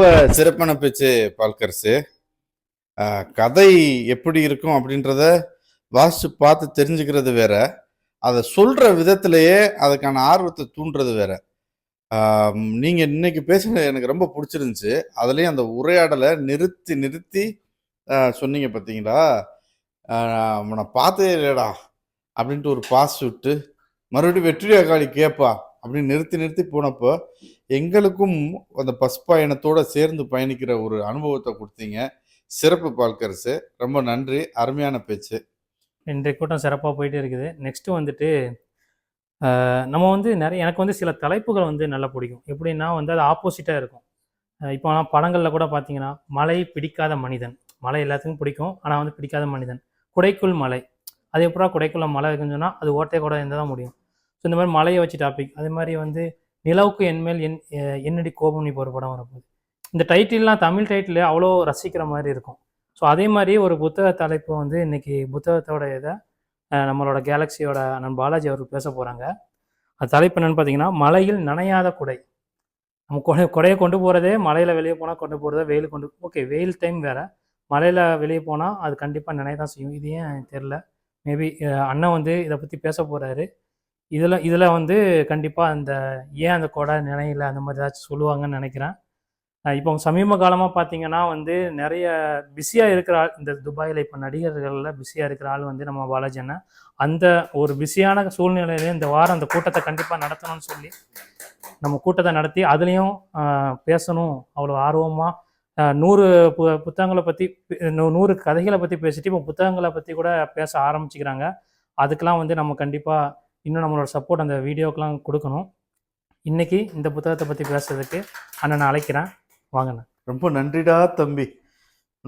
ரொம்ப சிறப்பான பேச்சு பால்கர்ஸு கதை எப்படி இருக்கும் அப்படின்றத வாசிச்சு பார்த்து தெரிஞ்சுக்கிறது வேற. அதை சொல்ற விதத்திலேயே அதுக்கான ஆர்வத்தை தூண்டுறது வேற. நீங்கள் நீங்க இன்னைக்கு பேசுனது எனக்கு ரொம்ப பிடிச்சிருந்துச்சு. அதுலேயும் அந்த உரையாடலை நிறுத்தி நிறுத்தி சொன்னீங்க பார்த்தீங்களா நான் அவனை பார்த்ததே இல்லைடா அப்படின்ட்டு ஒரு பாஸ் விட்டு மறுபடியும் வெற்றி காளி கேட்பா அப்படின்னு நிறுத்தி நிறுத்தி போனப்போ எங்களுக்கும் அந்த பஸ் பயணத்தோடு சேர்ந்து பயணிக்கிற ஒரு அனுபவத்தை கொடுத்தீங்க. சிறப்பு பால்கரசு. ரொம்ப நன்றி. அருமையான பேச்சு. இன்றைய கூட்டம் சிறப்பாக போயிட்டே இருக்குது. நெக்ஸ்ட்டு வந்துட்டு நம்ம வந்து நிறைய எனக்கு வந்து சில தலைப்புகள் வந்து நல்லா பிடிக்கும். எப்படின்னா வந்து அது ஆப்போசிட்டாக இருக்கும். இப்போ நான் படங்களில் கூட பார்த்தீங்கன்னா மலை பிடிக்காத மனிதன். மலை எல்லாத்துக்கும் பிடிக்கும். ஆனால் வந்து பிடிக்காத மனிதன். குடைக்குள் மலை. அது எப்படா குடைக்குள்ள மலை இருக்குன்னு சொன்னால் அது ஓட்டை கூட இருந்தால் தான் முடியும். ஸோ இந்த மாதிரி மலையை வச்சு டாபிக் அதே மாதிரி வந்து நிலவுக்கு என்மேல் என் என்னடி கோபம் நீ ஒரு படம் வரப்போகுது. இந்த டைட்டில்லாம் தமிழ் டைட்டில் அவ்வளோ ரசிக்கிற மாதிரி இருக்கும். ஸோ அதே மாதிரி ஒரு புத்தக தலைப்பு வந்து இன்னைக்கு புத்தகத்தோட இதை நம்மளோட கேலக்ஸியோட அண்ணன் பாலாஜி அவர் பேச போகிறாங்க அது தலைப்பு என்னென்னு பார்த்தீங்கன்னா மலையில் நனையாத குடை. நம்ம கொடை கொடையை கொண்டு போகிறதே மலையில் வெளியே போனால் கொண்டு போகிறதே வெயில் கொண்டு ஓகே வெயில் டைம் வேறு. மலையில் வெளியே போனால் அது கண்டிப்பாக நினைய தான் செய்யும். இது ஏன் தெரில மேபி அண்ணன் வந்து இதை பற்றி பேச போகிறாரு இதில் இதில் வந்து கண்டிப்பாக அந்த ஏன் அந்த கொடை நினையல? அந்த மாதிரி ஏதாச்சும் சொல்லுவாங்கன்னு நினைக்கிறேன். இப்போ சமீப காலமாக பார்த்தீங்கன்னா வந்து நிறைய பிஸியாக இருக்கிற ஆள் இந்த துபாயில் இப்போ நடிகர்களில் பிஸியாக இருக்கிற ஆள் வந்து நம்ம பாலாஜி அண்ணன் அந்த ஒரு பிஸியான சூழ்நிலையிலே இந்த வாரம் அந்த கூட்டத்தை கண்டிப்பாக நடத்தணும்னு சொல்லி நம்ம கூட்டத்தை நடத்தி அதுலேயும் பேசணும். அவ்வளோ ஆர்வமாக நூறு பு புத்தகங்களை பற்றி நூறு கதைகளை பற்றி பேசிட்டு இப்போ புத்தகங்களை பற்றி கூட பேச ஆரம்பிச்சுக்கிறாங்க. அதுக்கெலாம் வந்து நம்ம கண்டிப்பாக இன்னும் நம்மளோட சப்போர்ட் அந்த வீடியோக்கெலாம் கொடுக்கணும். இன்றைக்கி இந்த புத்தகத்தை பற்றி பேசுறதுக்கு அண்ணனை அழைக்கிறேன். வாங்கண்ணா ரொம்ப நன்றிடா தம்பி.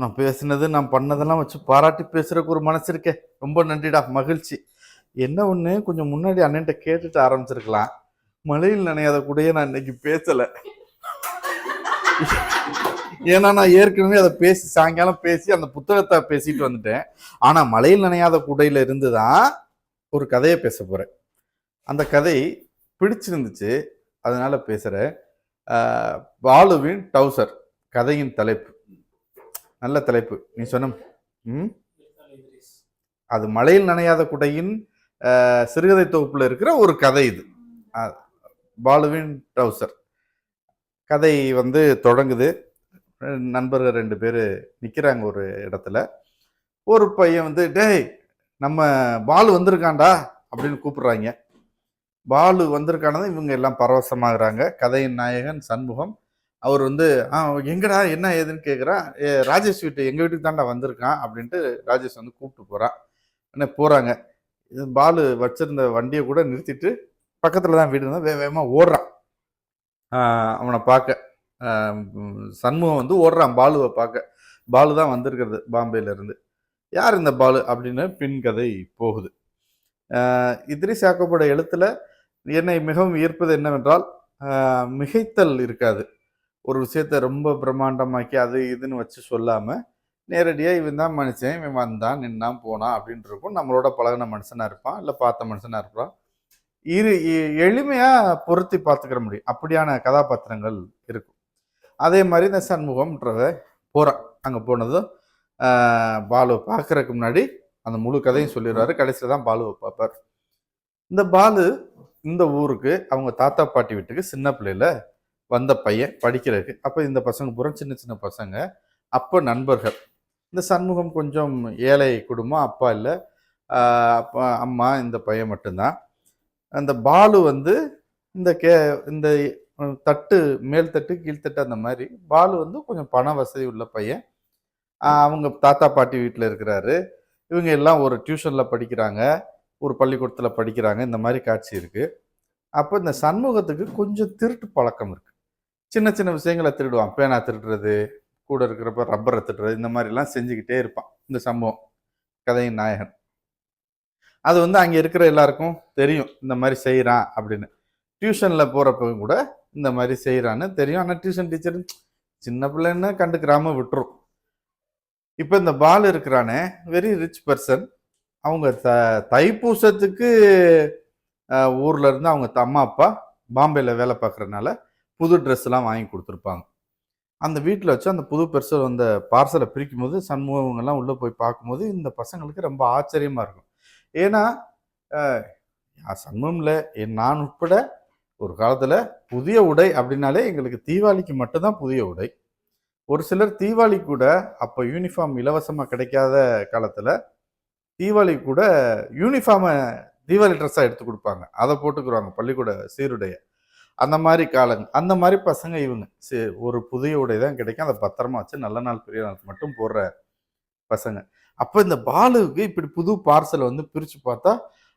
நான் பேசினது நான் பண்ணதெல்லாம் வச்சு பாராட்டி பேசுறதுக்கு ஒரு மனசு இருக்கே. ரொம்ப நன்றிடா மகிழ்ச்சி. என்ன ஒன்று கொஞ்சம் முன்னாடி அண்ணன்ட்ட கேட்டுட்டு ஆரம்பிச்சிருக்கலாம். மழையில் நனையாத கூடயே நான் இன்னைக்கு பேசலை. ஏன்னா நான் ஏற்கனவே அதை பேசி சாயங்காலம் பேசி அந்த புத்தகத்தை பேசிட்டு வந்துட்டேன். ஆனால் மழையில் நனையாத கூடையில் இருந்து தான் ஒரு கதையை பேச போகிறேன் அந்த கதை பிடிச்சிருந்துச்சு. அதனால பேசுகிறேன் பாலுவின் டவுசர் கதையின் தலைப்பு. நல்ல தலைப்பு. நீ சொன்ன ம்? அது மழையில் நனையாத குடையின் சிறுகதை தொகுப்பில் இருக்கிற ஒரு கதை இது. பாலுவின் டவுசர். கதை வந்து தொடங்குது. நண்பர்கள் ரெண்டு பேர் நிற்கிறாங்க ஒரு இடத்துல. ஒரு பையன் வந்து டேய் நம்ம பாலு வந்திருக்காண்டா அப்படின்னு கூப்பிடுறாங்க. பாலு வந்திருக்கானது இவங்க எல்லாம் பரவசமாகறாங்க. கதையின் நாயகன் சண்முகம். அவர் வந்து ஆ எங்கடா என்ன ஏதுன்னு கேட்குறான் ஏ ராஜேஷ் வீட்டு எங்கள் வீட்டுக்கு தாண்டா வந்திருக்கான் அப்படின்ட்டு ராஜேஷ் வந்து கூப்பிட்டு போகிறான் என்ன போகிறாங்க இது பாலு வச்சிருந்த வண்டியை கூட நிறுத்திட்டு பக்கத்தில் தான் வீடு இருந்தால் வே வேகமாக ஓடுறான். அவனை பார்க்க சண்முகம் வந்து ஓடுறான் பாலுவை பார்க்க பாலு தான் வந்திருக்கிறது பாம்பேலேருந்து. யார் இந்த பாலு? அப்படின்னு பின் கதை போகுது. ஆஹ் இத்ரிஸ் யாக்கோபோட என்னை மிகவும் ஈர்ப்பது என்னவென்றால் மிகைத்தல் இருக்காது. ஒரு விஷயத்த ரொம்ப பிரம்மாண்டமாக்கி அது இதுன்னு வச்சு சொல்லாமல் நேரடியாக இவன் தான் மனுஷன் இவன் வந்தான் நின்னான் போனான் அப்படின்ட்டு இருக்கும் நம்மளோட பழகின மனுஷனாக இருப்பான் இல்லை பார்த்த மனுஷனாக இருப்பான். இரு எளிமையாக பொருத்தி பார்த்துக்கிற முடியும். அப்படியான கதாபாத்திரங்கள் இருக்கும். அதே மாதிரி இந்த சண்முகம்ன்றத போகிறான் அங்கே போனதும் பாலு பாலுவை முன்னாடி அந்த முழு கதையும் சொல்லிடுவாரு கடைசியில் தான் பாலுவை பார்ப்பார். இந்த பாலு இந்த ஊருக்கு அவங்க தாத்தா பாட்டி வீட்டுக்கு சின்ன பிள்ளையில வந்த பையன் படிக்கிறதுக்கு. அப்போ இந்த பசங்க புறம் சின்ன சின்ன பசங்க அப்போ நண்பர்கள். இந்த சண்முகம் கொஞ்சம் ஏழை குடும்பம் அப்பா இல்லை அப்பா அம்மா இந்த பையன் மட்டும்தான். அந்த பாலு வந்து இந்த கே இந்த தட்டு மேல் தட்டு கீழ்த்தட்டு அந்த மாதிரி பாலு வந்து கொஞ்சம் பண வசதி உள்ள பையன். அவங்க தாத்தா பாட்டி வீட்டில் இருக்கிறாரு. இவங்க எல்லாம் ஒரு டியூஷனில் படிக்கிறாங்க. ஒரு பள்ளிக்கூடத்தில் படிக்கிறாங்க இந்த மாதிரி காட்சி இருக்குது அப்போ இந்த சண்முகத்துக்கு கொஞ்சம் திருட்டு பழக்கம் இருக்குது சின்ன சின்ன விஷயங்களை திருடுவான். பேனா திருடுறது கூட இருக்கிறப்ப ரப்பரை திருடுறது இந்த மாதிரிலாம் செஞ்சுக்கிட்டே இருப்பான் இந்த சம்பவம். கதையின் நாயகன். அது வந்து அங்கே இருக்கிற எல்லாருக்கும் தெரியும் இந்த மாதிரி செய்கிறான் அப்படின்னு. டியூஷனில் போகிறப்ப கூட இந்த மாதிரி செய்கிறான்னு தெரியும். ஆனால் டியூஷன் டீச்சர் சின்ன பிள்ளைன்னு கண்டுக்கிறாம விட்டுரும். இப்போ இந்த பால் இருக்கிறானே வெரி ரிச் பர்சன் அவங்க த தைப்பூசத்துக்கு ஊரில் இருந்து அவங்க அம்மா அப்பா பாம்பேயில் வேலை பார்க்குறனால புது ட்ரெஸ்லாம் வாங்கி கொடுத்துருப்பாங்க. அந்த வீட்டில் வச்சு அந்த புது பெருசு அந்த பார்சலை பிரிக்கும் போது சண்முகங்கள்லாம் உள்ளே போய் பார்க்கும்போது இந்த பசங்களுக்கு ரொம்ப ஆச்சரியமாக இருக்கும். ஏன்னா சண்முகம் இல்லை என் நான் உட்பட ஒரு காலத்தில் புதிய உடை அப்படின்னாலே எங்களுக்கு தீபாவளிக்கு மட்டும்தான் புதிய உடை. ஒரு சிலர் தீபாவளி கூட அப்போ யூனிஃபார்ம் இலவசமாக கிடைக்காத காலத்தில் தீபாவளி கூட யூனிஃபார்மை தீபாவளி ட்ரெஸ்ஸாக எடுத்து கொடுப்பாங்க. அதை போட்டுக்குருவாங்க பள்ளிக்கூட சீருடைய. அந்த மாதிரி காலங்க அந்த மாதிரி பசங்க இவங்க. சரி ஒரு புதிய உடை தான் கிடைக்கும். அதை பத்திரமா வச்சு நல்ல நாள் பெரிய நாள் மட்டும் போடுற பசங்க. அப்போ இந்த பாலுக்கு இப்படி புது பார்சலை வந்து பிரித்து பார்த்தா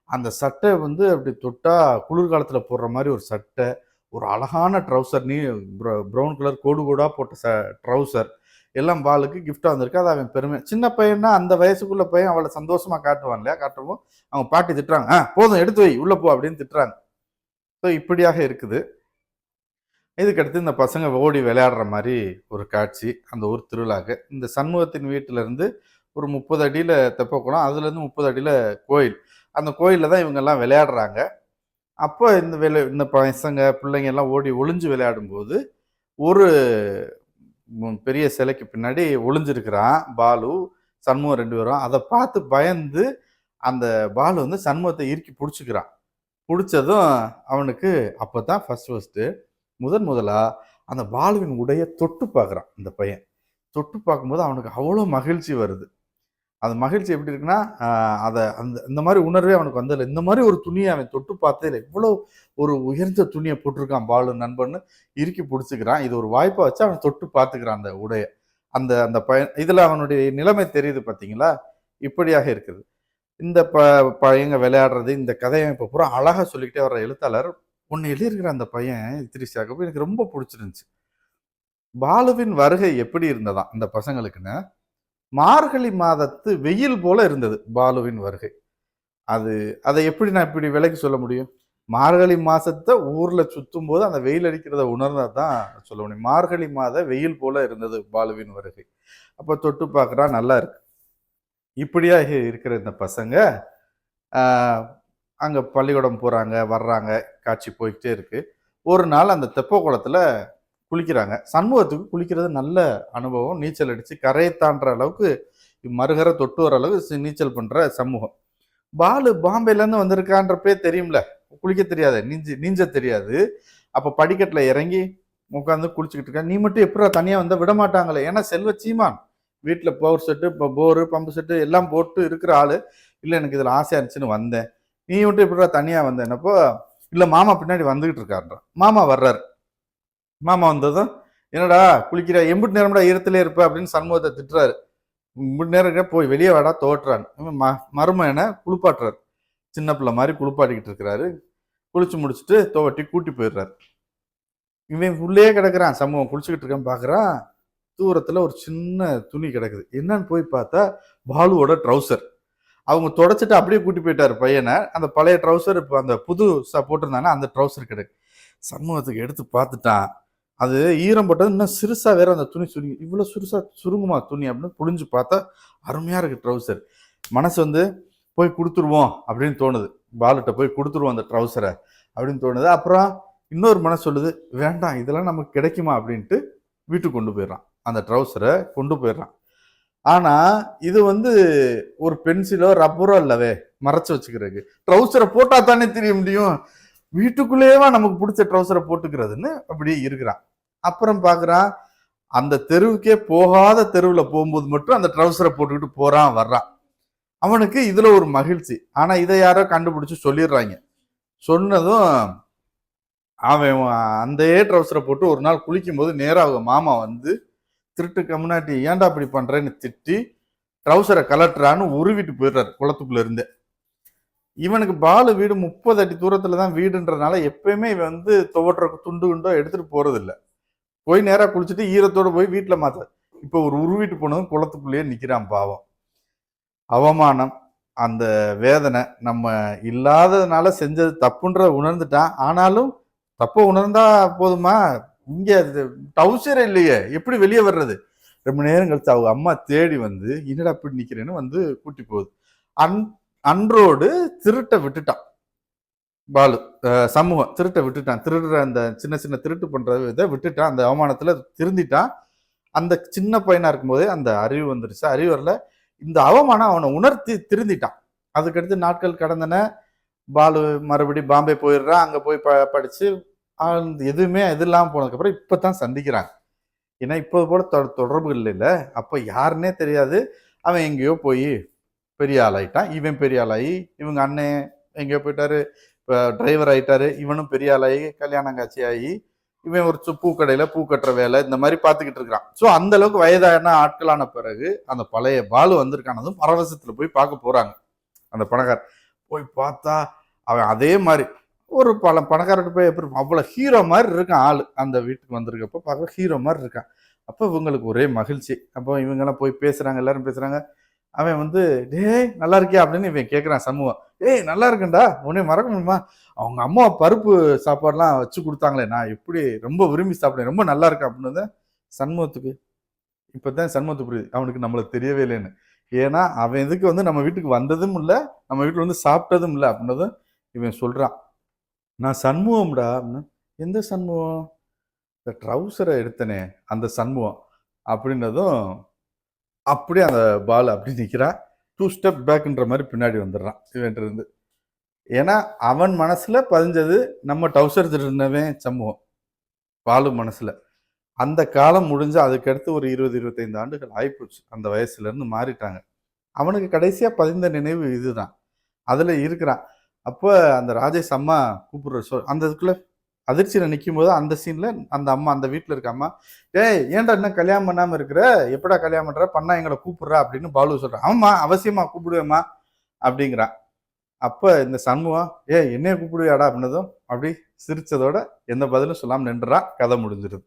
அந்த சட்டை வந்து அப்படி தொட்டா குளிர்காலத்தில் போடுற மாதிரி ஒரு சட்டை ஒரு அழகான ட்ரௌசர் நீ ப்ரௌன் கலர் கோடு கோடாக போட்ட ச ட்ரௌசர் எல்லாம் பாலுக்கு கிஃப்டாக வந்திருக்கு. அது அவன் பெருமை. சின்ன பையன்னா அந்த வயசுக்குள்ள பையன் அவளை சந்தோஷமா காட்டுவான் இல்லையா? காட்டவும் அவங்க பாட்டி திட்டுறாங்க. ஆ போதும் எடுத்து வை உள்ள போ அப்படின்னு திட்டுறாங்க. ஸோ இப்படியாக இருக்குது. இதுக்கடுத்து இந்த பசங்க ஓடி விளையாடுற மாதிரி ஒரு காட்சி அந்த ஊர் திருவிழாக்கு. இந்த சண்முகத்தின் வீட்டிலேருந்து ஒரு முப்பது அடியில் தெப்பக்குளம் அதுலேருந்து முப்பது அடியில் கோயில். அந்த கோயிலில் தான் இவங்கெல்லாம் விளையாடுறாங்க. அப்போ இந்த விளை இந்த பசங்க பிள்ளைங்க எல்லாம் ஓடி ஒளிஞ்சு விளையாடும்போது ஒரு பெரிய சிலைக்கு பின்னாடி ஒளிஞ்சிருக்கிறான் பாலு சண்முகம் ரெண்டு பேரும். அதை பார்த்து பயந்து அந்த பாலு வந்து சண்முகத்தை இறுக்கி பிடிச்சிக்கிறான். பிடிச்சதும் அவனுக்கு அப்போ தான் ஃபர்ஸ்ட் ஃபர்ஸ்ட்டு முதன் முதலாக அந்த பாலுவின் உடையை தொட்டு பார்க்குறான் இந்த பையன். தொட்டு பார்க்கும்போது அவனுக்கு அவ்வளோ மகிழ்ச்சி வருது. அந்த மகிழ்ச்சி எப்படி இருக்குன்னா அதை அந்த இந்த மாதிரி உணர்வே அவனுக்கு வந்ததில்லை. இந்த மாதிரி ஒரு துணியை அவன் தொட்டு பார்த்தே இல்லை இவ்வளோ ஒரு உயர்ந்த துணியை போட்டிருக்கான் பாலு நண்பன்னு இறுக்கி பிடிச்சிக்கிறான். இது ஒரு வாய்ப்பை வச்சு அவன் தொட்டு பார்த்துக்கிறான் அந்த உடையை. அந்த அந்த பையன் இதில் அவனுடைய நிலைமை தெரியுது பார்த்தீங்களா? இப்படியாக இருக்குது. இந்த ப பையங்க விளையாடுறது இந்த கதையை இப்போ பூரா அழகாக சொல்லிக்கிட்டே வர்ற எழுத்தாளர் ஒன்று எழுதியிருக்கிற அந்த பையன் திரிஷாக்கு எனக்கு ரொம்ப பிடிச்சிருந்துச்சு. பாலுவின் வருகை எப்படி இருந்ததாம் அந்த பசங்களுக்குன்னு? மார்கழி மாதத்து வெயில் போல இருந்தது பாலுவின் வருகை. அது அதை எப்படி நான் இப்படி விலைக்கு சொல்ல முடியும்? மார்கழி மாசத்தை ஊர்ல சுத்தும் போது அந்த வெயில் அடிக்கிறத உணர்ந்தா தான் சொல்ல முடியும். மார்கழி மாத வெயில் போல இருந்தது பாலுவின் வருகை. அப்ப தொட்டு பார்க்கறா நல்லா இருக்கு. இப்படியா இருக்கிற இந்த பசங்க அங்கே பள்ளிக்கூடம் போகிறாங்க வர்றாங்க காட்சி போய்கிட்டே இருக்கு. ஒரு நாள் அந்த தெப்ப குளத்தில் குளிக்கிறாங்க. சண்முகத்துக்கு குளிக்கிறது நல்ல அனுபவம். நீச்சல் அடித்து கரையை தாண்டுற அளவுக்கு மறுகரை தொட்டு வர அளவுக்கு நீச்சல் பண்ணுற சமூகம் பாலு பாம்பேலேருந்து வந்திருக்கான்றப்பே தெரியும்ல? குளிக்க தெரியாது நீஞ்சு நீஞ்ச தெரியாது. அப்போ படிக்கட்டில் இறங்கி உட்காந்து குளிச்சுக்கிட்டு இருக்கேன். நீ மட்டும் எப்படா தனியாக வந்தால் விட மாட்டாங்களே? ஏன்னா செல்வ சீமான். வீட்டில் பவர் செட்டு இப்போ போரு பம்பு செட்டு எல்லாம் போட்டு இருக்கிற ஆள். இல்லை எனக்கு இதில் ஆசையாக இருந்துச்சுன்னு வந்தேன். நீ மட்டும் எப்படா தனியாக வந்தேன்னப்போ இல்லை மாமா பின்னாடி வந்துக்கிட்டு இருக்காருன்றான் மாமா வர்றாரு. மாமா வந்ததும் என்னடா குளிக்கிற? எம்பிட்டு நேரம்டா ஈரத்திலே இருப்ப அப்படின்னு சண்முகத்தை திட்டுறாரு. இம்பிட்டு நேரம் போய் வெளியே வாடா தோட்டுறான் ம மருமகனை குளிப்பாட்டுறாரு. சின்ன பிள்ளை மாதிரி குளிப்பாட்டிக்கிட்டு இருக்கிறாரு. குளிச்சு முடிச்சுட்டு துவட்டி கூட்டி போயிடுறாரு. இவன் உள்ளே கிடக்குறான். சமூகம் குளிச்சுக்கிட்டு இருக்கான் பார்க்குறான் தூரத்தில் ஒரு சின்ன துணி கிடக்குது. என்னன்னு போய் பார்த்தா பாலுவோட ட்ரௌசர் அவங்க தொடச்சிட்டு அப்படியே கூட்டி போயிட்டார் பையனை. அந்த பழைய ட்ரௌசர் இப்போ அந்த புது போட்டிருந்தானே அந்த ட்ரௌசர் கிடக்கு. சமூகத்துக்கு எடுத்து பார்த்துட்டான். அது ஈரம் பட்டது இன்னும் சிறுசா வேற அந்த துணி சுருங்கி இவ்வளோ சிறுசா சுருங்குமா துணி அப்படின்னு புழிஞ்சு பார்த்தா அருமையா இருக்கு ட்ரௌசர் மனசு வந்து போய் கொடுத்துருவோம் அப்படின்னு தோணுது. பாலுட்ட போய் கொடுத்துருவோம் அந்த ட்ரௌசரை அப்படின்னு தோணுது. அப்புறம் இன்னொரு மனசு சொல்லுது வேண்டாம் இதெல்லாம் நமக்கு கிடைக்குமா? அப்படின்ட்டு வீட்டுக்கு கொண்டு போயிடுறான். அந்த ட்ரௌசரை கொண்டு போயிடுறான். ஆனால் இது வந்து ஒரு பென்சிலோ ரப்பரோ இல்லவே மறைச்சு வச்சுக்கிறதுக்கு. ட்ரௌசரை போட்டால் தானே தெரிய முடியும். வீட்டுக்குள்ளேயேவா நமக்கு பிடிச்ச ட்ரௌசரை போட்டுக்கிறதுன்னு அப்படியே இருக்கிறான். அப்புறம் பார்க்குறான் அந்த தெருவுக்கே போகாத தெருவில் போகும்போது மட்டும் அந்த ட்ரௌசரை போட்டுக்கிட்டு போகிறான் வர்றான். அவனுக்கு இதுல ஒரு மகிழ்ச்சி. ஆனா இதை யாரோ கண்டுபிடிச்சு சொல்லிடுறாங்க. சொன்னதும் அவன் அந்த ட்ரௌசரை போட்டு ஒரு நாள் குளிக்கும் போது அவங்க மாமா வந்து திருட்டு கம்யூனாட்டி ஏன்டா இப்படி பண்றேன்னு திட்டி ட்ரௌசரை கலட்டுறான்னு உருவிட்டு போயிடுறாரு குளத்துக்குள்ள இருந்து. இவனுக்கு பாலு வீடு முப்பது அடி தூரத்துல தான் வீடுன்றனால எப்பயுமே இவன் வந்து துவட்டுற துண்டு குண்டோ எடுத்துட்டு போகிறதில்ல போய் நேராக குளிச்சுட்டு ஈரத்தோட போய் வீட்டில் மாத்த. இப்போ ஒரு உருவிட்டு போனதும் குளத்துக்குள்ளேயே நிற்கிறான் பாவம். அவமானம் அந்த வேதனை நம்ம இல்லாததுனால செஞ்சது தப்புன்ற உணர்ந்துட்டான். ஆனாலும் தப்பை உணர்ந்தா போதுமா? இங்க டவுசர் இல்லையே. எப்படி வெளியே வர்றது? ரொம்ப நேரம் கழிச்சு அவங்க அம்மா தேடி வந்து என்னடா இப்படி நிக்கிறேன்னு வந்து கூட்டி போகுது. அன் அன்றோடு திருட்டை விட்டுட்டான். பாலு சமூகம் திருட்டை விட்டுட்டான். திருடுற அந்த சின்ன சின்ன திருட்டு பண்ற இதை விட்டுட்டான். அந்த அவமானத்துல திருந்திட்டான். அந்த சின்ன பையனா இருக்கும்போதே அந்த அறிவு வந்துருச்சு. அறிவு வரல. இந்த அவமானம் அவனை உணர்த்தி திருந்திட்டான். அதுக்கடுத்து நாட்கள் கடந்தன. பாலு மறுபடி பாம்பே போயிடுறான். அங்கே போய் ப படித்து எதுவுமே இது இல்லாமல் போனதுக்கப்புறம் இப்போ தான் சந்திக்கிறாங்க. ஏன்னா இப்போது போல தொ- தொடர்பு இல்லைல்ல. அப்போ யாருன்னே தெரியாது. அவன் எங்கேயோ போய் பெரிய ஆளாயிட்டான். இவன் பெரிய ஆளாகி இவங்க அண்ணன் எங்கேயோ போயிட்டாரு. இப்போ டிரைவர் ஆகிட்டாரு இவனும் பெரிய ஆளாகி கல்யாணம் காட்சி ஆகி இவன் ஒரு சு- பூக்கடையில பூ கட்டுற வேலை இந்த மாதிரி பார்த்துக்கிட்டு இருக்கிறான். ஸோ அந்த அளவுக்கு வயதான ஆட்களான பிறகு அந்த பழைய பாலு வந்திருக்கானதும் பரவசத்தில் போய் பார்க்க போறாங்க. அந்த பணக்கார போய் பார்த்தா அவன் அதே மாதிரி ஒரு பல பணக்காரர்கிட்ட போய் எப்படி அவ்வளோ ஹீரோ மாதிரி இருக்கான் ஆள். அந்த வீட்டுக்கு வந்திருக்கப்போ பார்க்க ஹீரோ மாதிரி இருக்கான். அப்போ இவங்களுக்கு ஒரே மகிழ்ச்சி. அப்போ இவங்கெல்லாம் போய் பேசுறாங்க எல்லாரும் பேசுறாங்க அவன் வந்து டேய் நல்லா இருக்கியா? அப்படின்னு இவன் கேட்குறான் சமூகம். ஏய் நல்லா இருக்கேன்டா. உன்னே மறக்க முடியுமா? அவங்க அம்மா பருப்பு சாப்பாடுலாம் வச்சு கொடுத்தாங்களே நான் எப்படி ரொம்ப விரும்பி சாப்பிட்டேன் ரொம்ப நல்லா இருக்கேன் அப்படின்னு சண்முகத்துக்கு இப்போதான் சண்முகத்துக்கு புரியுது. அவனுக்கு நம்மளுக்கு தெரியவே இல்லைன்னு. ஏன்னா அவன் இதுக்கு வந்து நம்ம வீட்டுக்கு வந்ததும் இல்லை நம்ம வீட்டில் வந்து சாப்பிட்டதும் இல்லை அப்படின்னதும் இவன் சொல்கிறான் நான் சண்முகம்டா அப்படின்னு எந்த சண்முகம்? இந்த ட்ரௌசரை எடுத்தனே அந்த சண்முகம் அப்படின்னதும் அப்படியே அந்த பால் அப்படி நிற்கிறான் டூ ஸ்டெப் பேக்குன்ற மாதிரி பின்னாடி வந்துடுறான் இவன்ட்டு ஏன்னா அவன் மனசில் பதிஞ்சது நம்ம டவுசர் திருந்தவன் சமூகம். பாலு மனசில். அந்த காலம் முடிஞ்சு அதுக்கடுத்து ஒரு இருபது இருபத்தைந்து ஆண்டுகள் ஆயிப்போச்சு. அந்த வயசுலேருந்து மாறிட்டாங்க. அவனுக்கு கடைசியாக பதிந்த நினைவு இதுதான். அதில் இருக்கிறான். அப்போ அந்த ராஜேஷ் அம்மா கூப்பிடுற சொல் அந்த இதுக்குள்ளே அதிர்ச்சியில் நிற்கும் போது அந்த சீனில் அந்த அம்மா அந்த வீட்டில் இருக்க அம்மா டேய் ஏன்டா இன்னும் கல்யாணம் பண்ணாமல் இருக்கிற? எப்படா கல்யாணம் பண்ணுற பண்ணா எங்களை கூப்பிட்றா? அப்படின்னு பாலு சொல்கிறான் ஆமாம் அவசியமாக கூப்பிடுவேம்மா அப்படிங்கிறான் அப்போ இந்த சண்முகம் ஏ என்னைய கூப்பிடுவியாடா? அப்படின்னதும் அப்படி சிரித்ததோட எந்த பதிலும் சொல்லாமல் நின்றுறான் கதை முடிஞ்சிருது.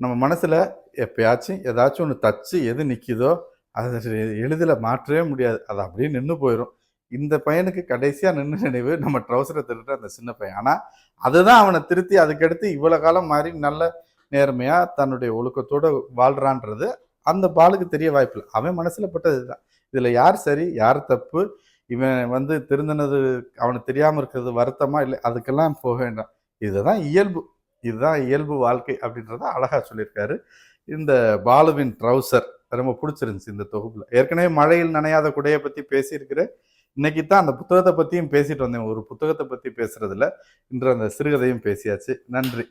நம்ம மனசில் எப்பயாச்சும் ஏதாச்சும் ஒன்று தச்சு எது நிற்கிதோ அதை எளிதில் மாற்றவே முடியாது. அது அப்படியே நின்று போயிடும் இந்த பையனுக்கு கடைசியா நின்று நினைவு நம்ம ட்ரௌசரை திருடுற அந்த சின்ன பையன். ஆனா அதுதான் அவனை திருத்தி அதுக்கடுத்து இவ்வளவு காலம் மாறி நல்ல நேர்மையா தன்னுடைய ஒழுக்கத்தோட வாழ்றான்றது அந்த பாலுக்கு தெரிய வாய்ப்பு இல்லை. அவன் மனசுல பட்டது இதுதான். இதுல யார் சரி யார் தப்பு இவன் வந்து திருந்தினது அவனுக்கு தெரியாம இருக்கிறது வருத்தமா இல்லை அதுக்கெல்லாம் போக வேண்டாம். இதுதான் இயல்பு. இதுதான் இயல்பு வாழ்க்கை அப்படின்றத அழகா சொல்லியிருக்காரு. இந்த பாலுவின் ட்ரௌசர் ரொம்ப பிடிச்சிருந்துச்சு இந்த தொகுப்புல. ஏற்கனவே மழையில் நனையாத குடையை பத்தி பேசியிருக்கிறேன். இன்னைக்கு தான் அந்த புத்தகத்தை பத்தியும் பேசிட்டு வந்தேன். ஒரு புத்தகத்தை பத்தி பேசுறதுல இன்று அந்த சிறுகதையும் பேசியாச்சு. நன்றி.